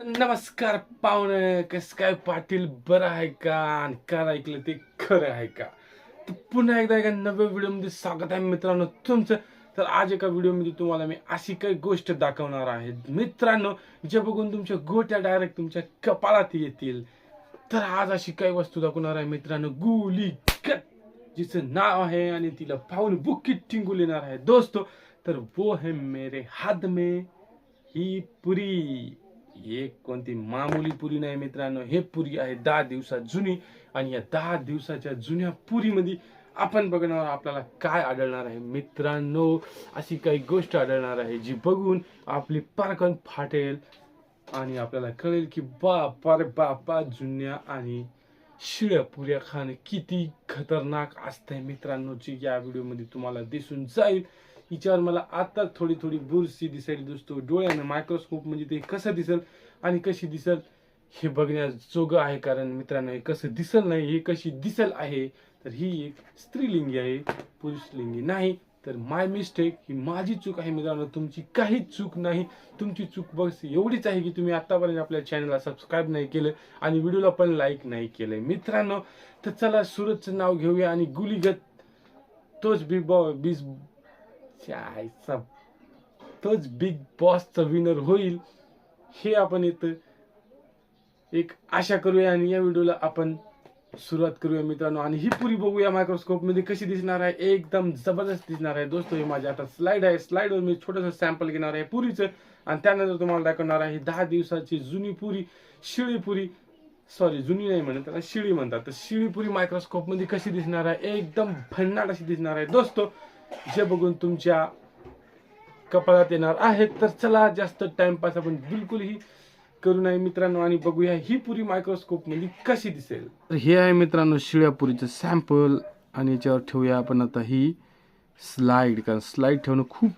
नमस्कार पाहुणे. कस काय पाटील? बरं आहे का? आणि काय ऐकलं ते खरं आहे का? तर पुन्हा एकदा एका नव्या व्हिडिओमध्ये स्वागत आहे मित्रांनो तुमचं. तर आज एका व्हिडिओमध्ये तुम्हाला मी अशी काही गोष्ट दाखवणार आहे. मित्रांनो जे बघून तुमच्या गोट्या डायरेक्ट तुमच्या कपाळात येतील. तर आज अशी काही वस्तू दाखवणार आहे मित्रांनो. गुली जिचं नाव आहे आणि तिला पाहून बुक्कीत टिंगू येणार आहे. दोस्तो तर वो है मेरे हात में ही पुरी. एक कोणती मामुली पुरी नाही मित्रांनो हे पुरी आहे दहा दिवसात जुनी आणि या दहा दिवसाच्या जुन्या पुरीमध्ये आपण बघणार आपल्याला काय आढळणार आहे. मित्रांनो अशी काही गोष्ट आढळणार आहे जी बघून आपली पारकन फाटेल आणि आपल्याला कळेल की बापा रे बापा जुन्या आणि शिळ्या पुऱ्या खाणं किती खतरनाक असतंय मित्रांनो जी या व्हिडिओमध्ये तुम्हाला दिसून जाईल. हिच्यावर मला आता थोडी थोडी बुरशी दिसायला दिसतो. डोळ्यानं मायक्रोस्कोप म्हणजे ते कसं दिसेल आणि कशी दिसेल हे बघण्याजोगं आहे. कारण मित्रांनो हे कसं दिसल नाही हे कशी दिसेल आहे तर ही एक स्त्रीलिंगी आहे पुरुषलिंगी नाही. तर माय मिस्टेक ही माझी चूक आहे मित्रांनो. तुमची काहीच चूक नाही. तुमची चूक बस एवढीच आहे की तुम्ही आतापर्यंत आपल्या चॅनलला सबस्क्राईब नाही केलं आणि व्हिडिओला पण लाईक नाही केलंय मित्रांनो तर चला सूरजचं नाव घेऊया आणि गुलीगत तोच बिग बॉ बीस चायचा तोच बिग बॉसचा विनर होईल. हे आपण इथं एक आशा करूया आणि या व्हिडिओला आपण सुरुवात करूया मित्रांनो आणि ही पुरी बघूया मायक्रोस्कोपमध्ये कशी दिसणार आहे. एकदम जबरदस्त दिसणार आहे. दोस्त हे माझ्या आता स्लाइड आहे. स्लाइडवर मी छोटस सॅम्पल घेणार आहे पुरीचं. आणि त्यानंतर तुम्हाला दाखवणार आहे दहा दिवसाची जुनी पुरी शिळी पुरी. सॉरी जुनी नाही म्हणत त्याला शिळी म्हणतात. तर शिळी पुरी मायक्रोस्कोपमध्ये कशी दिसणार आहे? एकदम भन्नाट अशी दिसणार आहे. दोस्तो जे बघून तुमच्या कपाळात येणार आहे तर चला जास्त टाइमपास आपण बिलकुलही करू नये मित्रांनो आणि बघूया ही पुरी मायक्रोस्कोपमध्ये कशी दिसेल. तर हे आहे मित्रांनो शिळ्या पुरीचं सॅम्पल आणि याच्यावर ठेवूया आपण आता ही स्लाइड कारण स्लाइड ठेवणं खूप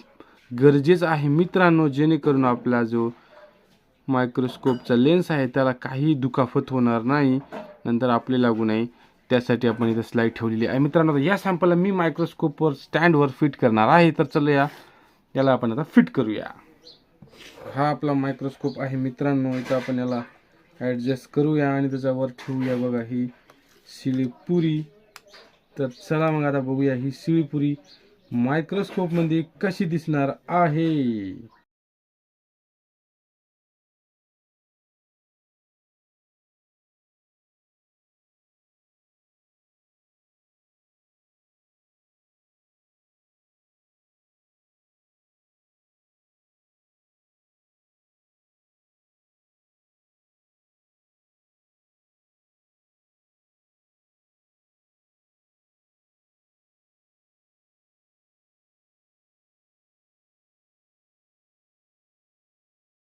गरजेचं आहे मित्रांनो जेणेकरून आपला जो मायक्रोस्कोपचा लेन्स आहे त्याला काही दुखापत होणार नाही नंतर आपले लागू नाही त्यासाठी आपण इथं स्लाइड ठेवलेली आहे. मित्रांनो आता या सॅम्पलला मी मायक्रोस्कोपवर स्टँडवर फिट करणार आहे. तर चला या याला आपण आता फिट करूया. हा आपला मायक्रोस्कोप आहे. मित्रांनो इथं आपण याला ॲडजस्ट करूया आणि त्याच्यावर ठेवूया बघा. ही शिळीपुरी तर चला मग आता बघूया ही शिळीपुरी मायक्रोस्कोपमध्ये कशी दिसणार आहे.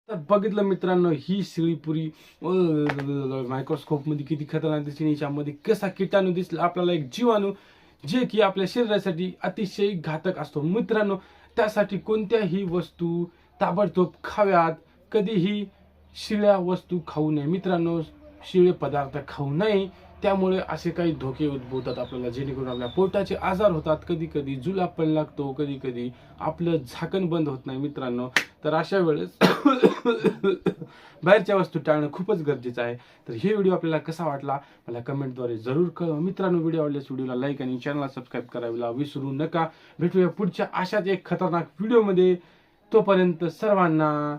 तर बघितलं मित्रांनो ही शिळीपुरी मायक्रोस्कोपमध्ये किती खतरनाक दिसली याच्यामध्ये कसा किटाणू दिसला आपल्याला एक जीवाणू जे की आपल्या शरीरासाठी अतिशय घातक असतो. मित्रांनो त्यासाठी कोणत्याही वस्तू ताबडतोब खाव्यात. कधीही शिळ्या वस्तू खाऊ नये. मित्रांनो शिळे पदार्थ खाऊ नये. त्यामुळे असे काही धोके उद्भवतात आपल्याला जेणेकरून आपल्या पोटाचे आजार होतात कधी कधी जुलाब पण लागतो कधी कधी आपलं झाकण बंद होत नाही मित्रांनो. तर अशा वेळेस बाहेरच्या वस्तू टाळणं खूपच गरजेचं आहे. तर हे व्हिडिओ आपल्याला कसा वाटला मला कमेंटद्वारे जरूर कळवा. मित्रांनो व्हिडिओ आवडल्यास व्हिडिओला लाईक आणि चॅनलला सबस्क्राईब करायला विसरू नका. भेटूया पुढच्या अशाच एक खतरनाक व्हिडिओमध्ये तोपर्यंत सर्वांना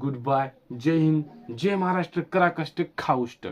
गुड बाय. जय हिंद. जय महाराष्ट्र. करा कष्ट खाऊष्ट.